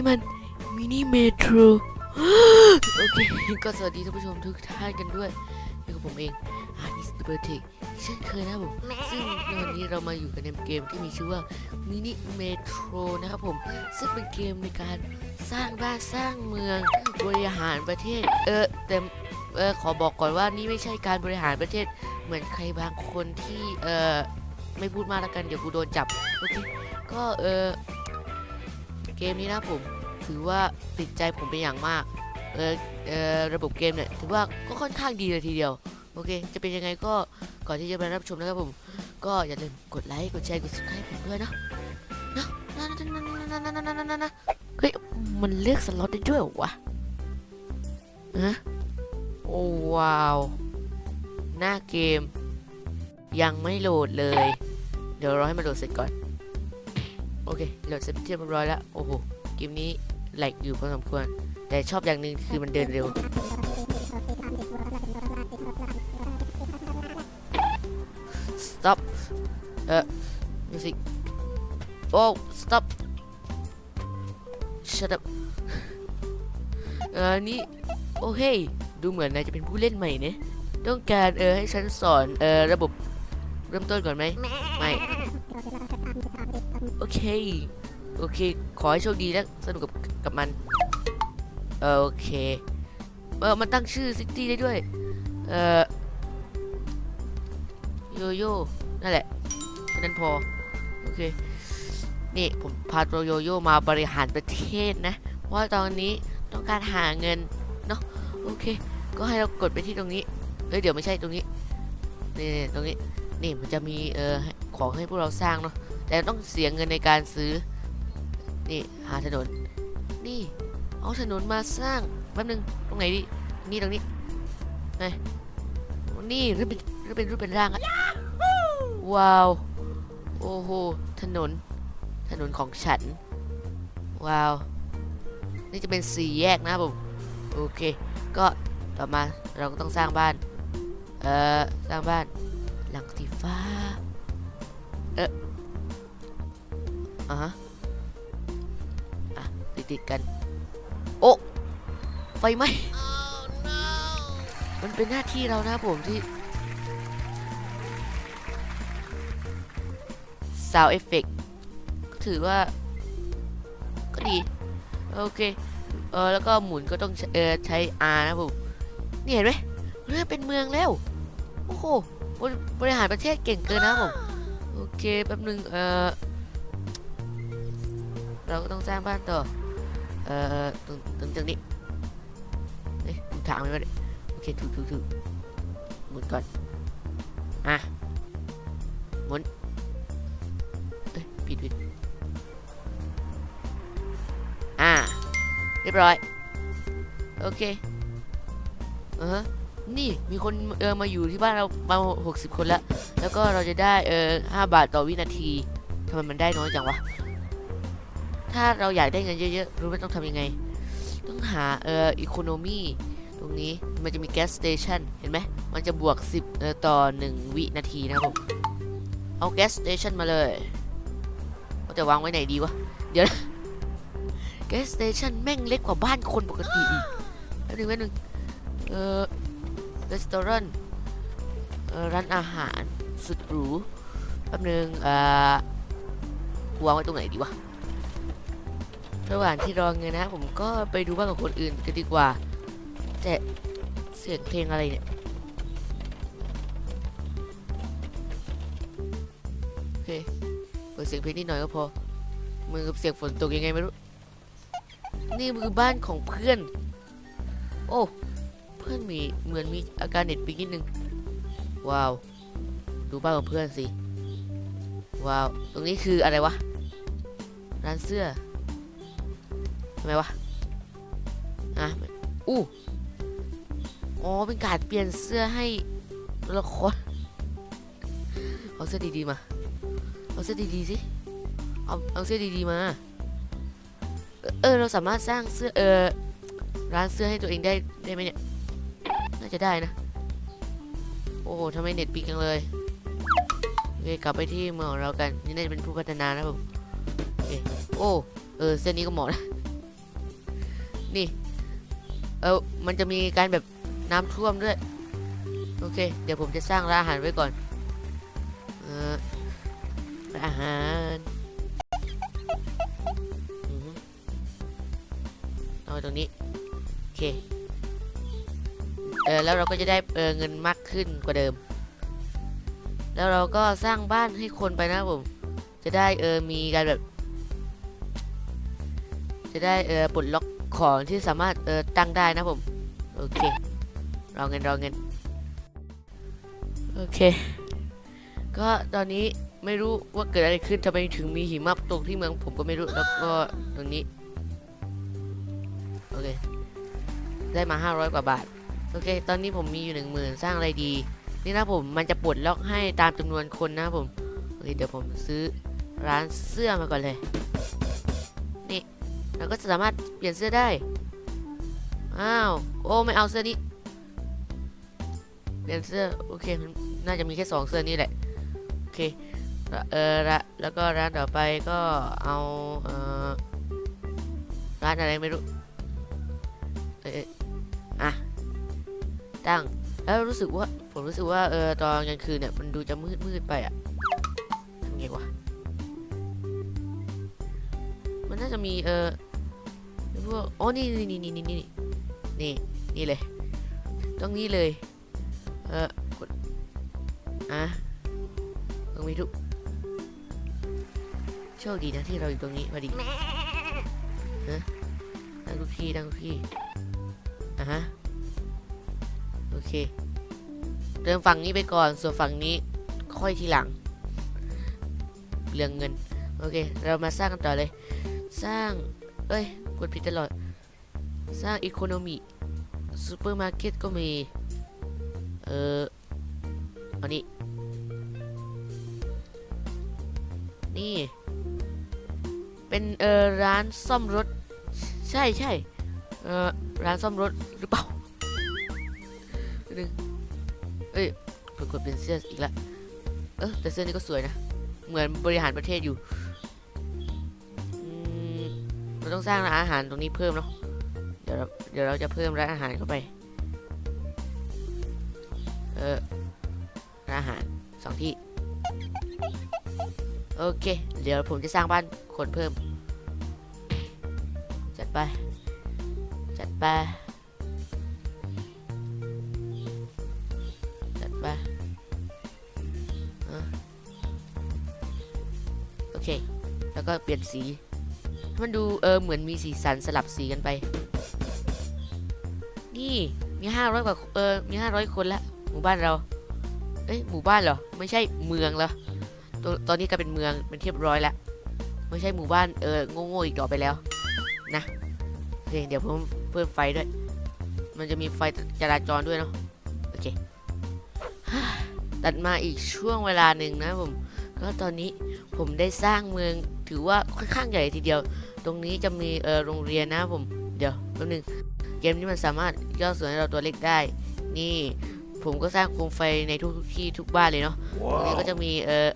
นี่มันมินิเมโทรโอเค ก็สวัสดีท่านผู้ชมทุกท่านกันด้วยนี่กับผมเองอาร์นิสเบอร์ติกเช่นเคยนะครับผมซึ่งในวันนี้เรามาอยู่กันในเกมที่มีชื่อว่ามินิเมโทรนะครับผม ซึ่งเป็นเกมในการสร้างบ้านสร้างเมืองบริหารประเทศ เออแต่เออขอบอกก่อนว่านี่ไม่ใช่การบริหารประเทศเหมือนใครบางคนที่เออไม่พูดมากแล้วกันเดี๋ยวกูโดนจับโอเคก็เออ เกมนี้นะผมถือว่าติดใจผมเป็นอย่างมากเออเออระบบเกมเนี่ยถือว่าก็ค่อนข้างดีเลยทีเดียวโอเค จะเป็นยังไงก็ก่อนที่จะไปรับชมนะครับผม ก็อย่าลืมกดไลค์กดแชร์กด subscribe ผมด้วยนะนะนะนะนะนะนะนะนะนะนะเฮ้ยมันเลือกสล็อตได้ด้วยวะฮะโอ้ว้าว หน้าเกม ยังไม่โหลดเลย เดี๋ยวรอให้มันโหลดเสร็จก่อน อเคโหลดเสร็จเรียบร้อยแล้วโอ้โหเกมนี้แหลกอยู่พอสมควร แต่ชอบอย่างหนึ่งคือมันเดินเร็ว stop เอ่อ music โอ้ stop shut up เอ่อนี่โอเคดูเหมือนนายจะเป็นผู้เล่นใหม่เนี่ยต้องการเออให้ฉันสอนเออระบบเริ่มต้นก่อนไหมไม่ โอเค โอเค ขอให้โชคดีและสนุกกับกับมัน โอเค เออมันตั้งชื่อซิตี้ได้ด้วย เออโยโย่ นั่นแหละแค่นั้นพอ โอเค นี่ผมพาตัวโยโย่มาบริหารประเทศนะ เพราะว่าตอนนี้ต้องการหาเงิน เนาะโอเค ก็ให้เรากดไปที่ตรงนี้ เอ้ย เดี๋ยวไม่ใช่ตรงนี้ นี่ตรงนี้ นี่มันจะมี เออ ของให้พวกเราสร้างเนาะ แต่ต้องเสียเงินในการซื้อ นี่หาถนน นี่เอาถนนมาสร้างแป๊บนึงตรงไหนดินี่ตรงนี้ไหนนี่รูปเป็นรูปเป็นรูปเป็นร่างอะว้าวโอ้โหถนน ถนนของฉัน ว้าว นี่จะเป็นสี่แยกนะผมโอเค ก็ต่อมาเราก็ต้องสร้างบ้าน เอ่อ สร้างบ้านหลังสีฟ้า ติดกัน โอ้ไฟไหมมันเป็นหน้าที่เรานะผมที่ Sound Effect ก็ถือว่า ก็ดี โอเค เออแล้วก็หมุนก็ต้องใช้เออใช้ R นะผมนี่เห็นไหมเริ่มเป็นเมืองแล้ว โอ้โหบริหารประเทศเก่งเกินนะผม โอเคแป๊บนึงเออเราก็ต้องสร้างบ้านต่อ เอ่อตรงตรงตรงนี้เอ๊ะถูกทางไหมวะเนี่ยโอเคถูกถูกถูกหมุนก่อน อะหมุนเอ้ยผิดผิดอ่า เรียบร้อย โอเคเออฮะนี่มีคนเออมาอยู่ที่บ้านเรามาหกสิบคนแล้ว แล้วก็เราจะได้เออห้าบาทต่อวินาทีทำไมมันได้น้อยจังวะ ถ้าเราอยากได้เงินเยอะๆ รู้ไหมต้องทำยังไง ต้องหาเอ่ออีโคโนมีตรงนี้มันจะมีแก๊สสเตชันเห็นไหมมันจะบวก 10เอ่อต่อ 1 วินาทีนะครับผม เอาแก๊สสเตชันมาเลยว่าจะวางไว้ไหนดีวะ เดี๋ยวแก๊สสเตชันแม่งเล็กกว่าบ้านคนปกติอีกแป๊บนึงแป๊บนึงเอ่อรีสตอรันร้านอาหารสุดหรูแป๊บนึงเอ่อวางไว้ตรงไหนดีวะ ระหว่างที่รอเงินนะผมก็ไปดูบ้านของคนอื่นกันดีกว่า แต่เสียงเพลงอะไรเนี่ยโอเคเปิดเสียงเพลงนิดหน่อยก็พอมือกับเสียงฝนตกยังไงไม่รู้ นี่คือบ้านของเพื่อน โอ้เพื่อนมีเหมือนมีอาการเน็ตปิงนิดนึงว้าว ดูบ้านของเพื่อนสิ ว้าว ตรงนี้คืออะไรวะ ร้านเสื้อ ทำไมวะอะอู้อ๋อเป็นการเปลี่ยนเสื้อให้ตัวละครเอาเสื้อดีๆมา เอาเสื้อดีๆสิ เอาเอาเสื้อดีๆมา เออเราสามารถสร้างเสื้อเออร้านเสื้อให้ตัวเองได้ได้ไหมเนี่ย น่าจะได้นะ โอ้โหทำไมเน็ตปิงจังเลยโอเคกลับไปที่เมืองของเรากัน นี่น่าจะเป็นผู้พัฒนานะผมโอ้ เออ เส้นนี้ก็เหมาะนะ นี่ เออมันจะมีการแบบน้ำท่วมด้วย โอเค เดี๋ยวผมจะสร้างร้านอาหารไว้ก่อน เออร้านอาหารเอาตรงนี้ โอเค เออแล้วเราก็จะได้เออเงินมากขึ้นกว่าเดิม แล้วเราก็สร้างบ้านให้คนไปนะผม จะได้เออมีการแบบจะได้เออปลดล็อก ของที่สามารถเออตั้งได้นะผม โอเค รอเงินรอเงิน โอเค ก็ตอนนี้ไม่รู้ว่าเกิดอะไรขึ้นทำไมถึงมีหิมะตกที่เมืองผมก็ไม่รู้แล้วก็ตรงนี้ โอเค ได้มา 500 กว่าบาท โอเค ตอนนี้ผมมีอยู่ 1 0,000 สร้างอะไรดี นี่นะผมมันจะปลดล็อกให้ตามจำนวนคนนะผม โอเค เดี๋ยวผมซื้อร้านเสื้อมาก่อนเลย เราก็สามารถเปลี่ยนเสื้อได้ อ้าว โอ้ไม่เอาเสื้อนี้ เปลี่ยนเสื้อ โอเค น่าจะมีแค่สองเสื้อนี้แหละ โอเคแล้วเออละแล้วก็ร้านต่อไปก็เอาเออร้านอะไรไม่รู้เออเอออะ ตั้ง แล้วรู้สึกว่า ผมรู้สึกว่าเออตอนกลางคืนเนี่ยมันดูจะมืดมืดไปอะทำไงวะ มันน่าจะมีเออ หรือว่าอ๋อนี่นี่นี่นี่นี่นี่นี่นี่เลย ตรงนี้เลย เออกดอะตรงนี้ทุกโชคดีนะที่เราอยู่ตรงนี้พอดีฮะดังทุกที่ดังทุกที่อะฮะโอเคเติมฝั่งนี้ไปก่อนส่วนฝั่งนี้ค่อยทีหลัง เรื่องเงิน โอเค เรามาสร้างกันต่อเลย สร้าง เอ้ยกดผิดตลอด สร้างอีโคโนมิซูเปอร์มาร์เก็ตก็มี เอออันนี้ นี่ เป็นเออร้านซ่อมรถ ใช่ใช่เออร้านซ่อมรถหรือเปล่าหนึ่งเอ้ยปรากฏเป็นเสื้ออีกแล้วเออแต่เสื้อนี้ก็สวยนะ เหมือนบริหารประเทศอยู่ เราต้องสร้างร้านอาหารตรงนี้เพิ่มเนาะเดี๋ยวเดี๋ยวเราจะเพิ่มร้านอาหารเข้าไป เออร้านอาหารสองที่ โอเค เดี๋ยวผมจะสร้างบ้านคนเพิ่ม จัดไป จัดไป จัดไปโอเค แล้วก็เปลี่ยนสี มันดูเออเหมือนมีสีสันสลับสีกันไป นี่มีห้าร้อยกว่าเออมีห้าร้อยคนละหมู่บ้านเรา เอ้ยหมู่บ้านเหรอไม่ใช่เมืองเหรอตตอนนี้กลายเป็นเมืองเป็นเรียบร้อยแล้วไม่ใช่หมู่บ้านเออโง่ๆอีกต่อไปแล้วนะโอเคเดี๋ยวเพิ่มเพิ่มไฟด้วย มันจะมีไฟจราจรด้วยเนาะโอเคตัดมาอีกช่วงเวลาหนึ่งนะผมก็ตอนนี้ผมได้สร้างเมืองถือว่าค่อนข้างใหญ่ทีเดียว ตรงนี้จะมีเออโรงเรียนนะผม เดี๋ยวแป๊บนึงเกมนี้มันสามารถย่อส่วนให้เราตัวเล็กได้ นี่ผมก็สร้างโคมไฟในทุกที่ทุกบ้านเลยเนาะ ตรงนี้ก็จะมีเออ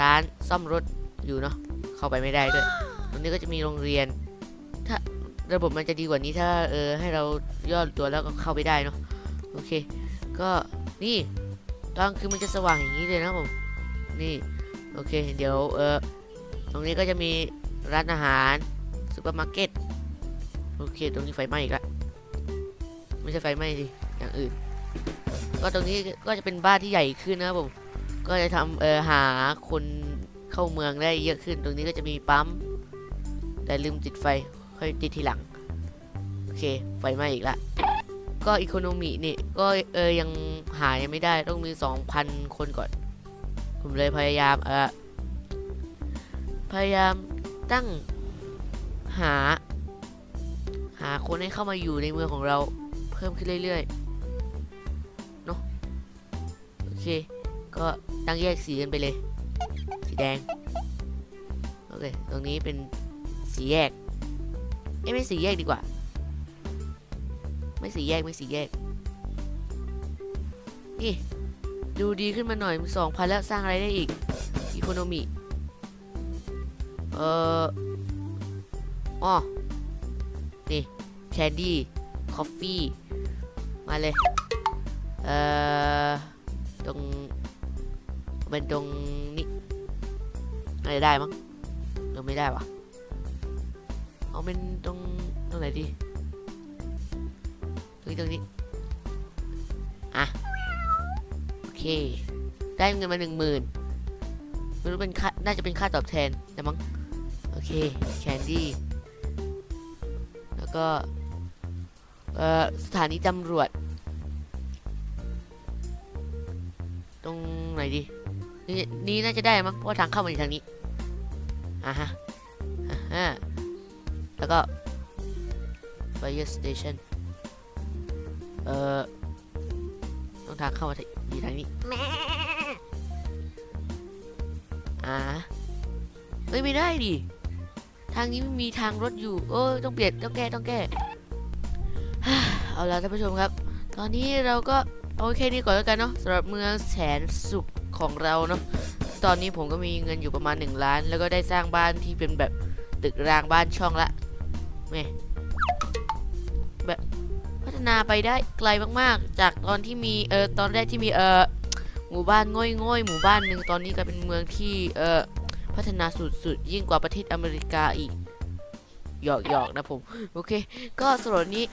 ร้านซ่อมรถอยู่เนาะ เข้าไปไม่ได้ด้วย ตรงนี้ก็จะมีโรงเรียน ถ้าระบบมันจะดีกว่านี้ถ้าเออให้เราย่อตัวแล้วก็เข้าไปได้เนาะ โอเค ก็นี่ตอนคือมันจะสว่างอย่างนี้เลยนะผม นี่ โอเค เดี๋ยวเออตรงนี้ก็จะมีร้านอาหาร ซูเปอร์มาร์เก็ตโอเค ตรงนี้ไฟไหม้อีกแล้วไม่ใช่ไฟไหม้สิอย่างอื่น ก็ตรงนี้ก็จะเป็นบ้านที่ใหญ่ขึ้นนะครับผมก็จะทำเออหาคนเข้าเมืองได้เยอะขึ้น ตรงนี้ก็จะมีปั๊ม แต่ลืมติดไฟค่อยติดทีหลัง โอเค ไฟไหม้อีกละก็อีโคโนมินี่ก็เออยังหายไม่ได้ต้องมี 2,000 คนก่อน ผมเลยพยายามเออพยายามตั้ง หา หาคนให้เข้ามาอยู่ในเมืองของเราเพิ่มขึ้นเรื่อยๆเนอะโอเค ก็ตั้งแยกสีกันไปเลย สีแดง โอเค ตรงนี้เป็นสีแยกเอ้ไม่สีแยกดีกว่า ไม่สีแยกไม่สีแยก นี่ ดูดีขึ้นมาหน่อยมีสองพันแล้วสร้างอะไรได้อีกอีโคโนมิเอ่อ อ๋อนี่แคนดี้คอฟฟี่มาเลย เอ่อ ตรงเป็นตรงนี้อะไรได้มั้งตรงไม่ได้วะเอาเป็นตรงตรงไหนดีตรงนี้ตรงนี้ อะ โอเค ได้เงินมาหนึ่งหมื่นไม่รู้เป็นค่า น่าจะเป็นค่าตอบแทนแต่มั้ง โอเค แคนดี้ ก็เอ่อสถานีตำรวจ ตรงไหนดีนี่นี่น่าจะได้มั้งเพราะว่าทางเข้ามันอยู่ทางนี้อ่าฮะอ่าฮะแล้วก็ fire station เอ่อต้องทางเข้ามาที่อยู่ทางนี้อ่าเฮ้ยไม่ได้ดิ ทางนี้ไม่มีทางรถอยู่ เออต้องเปลี่ยนต้องแก้ต้องแก้เอาละท่านผู้ชมครับ ตอนนี้เราก็เอาแค่นี้ก่อนแล้วกันเนาะสำหรับเมืองแสนสุขของเราเนาะตอนนี้ผมก็มีเงินอยู่ประมาณ 1 ล้าน แล้วก็ได้สร้างบ้านที่เป็นแบบตึกรางบ้านช่องละแม่แบบพัฒนาไปได้ไกลมากๆ จากตอนที่มีเออตอนแรกที่มีเออหมู่บ้านง่อยๆหมู่บ้านหนึ่งตอนนี้กลายเป็นเมืองที่เออ พัฒนาสุดๆ ยิ่งกว่าประเทศอเมริกาอีกหยอกๆนะผม โอเค ก็สำหรับวันนี้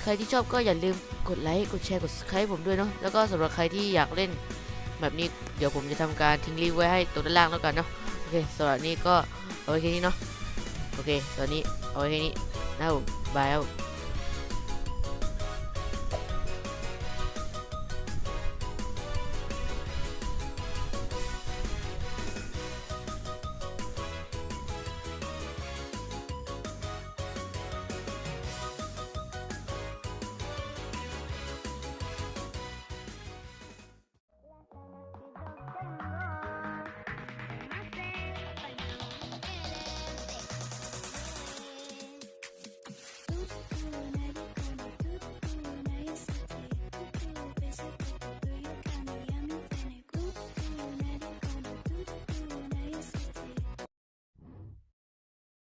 ใครที่ชอบก็อย่าลืมกดไลค์ กดแชร์ กด subscribe ผมด้วยเนาะ แล้วก็สำหรับใครที่อยากเล่นแบบนี้ เดี๋ยวผมจะทำการทิ้งลิงก์ไว้ให้ตรงด้านล่างแล้วกันเนาะ โอเคสำหรับนี้ก็เอาไว้แค่นี้เนาะ โอเค ตอนนี้เอาไว้แค่นี้นะครับผมบายครับ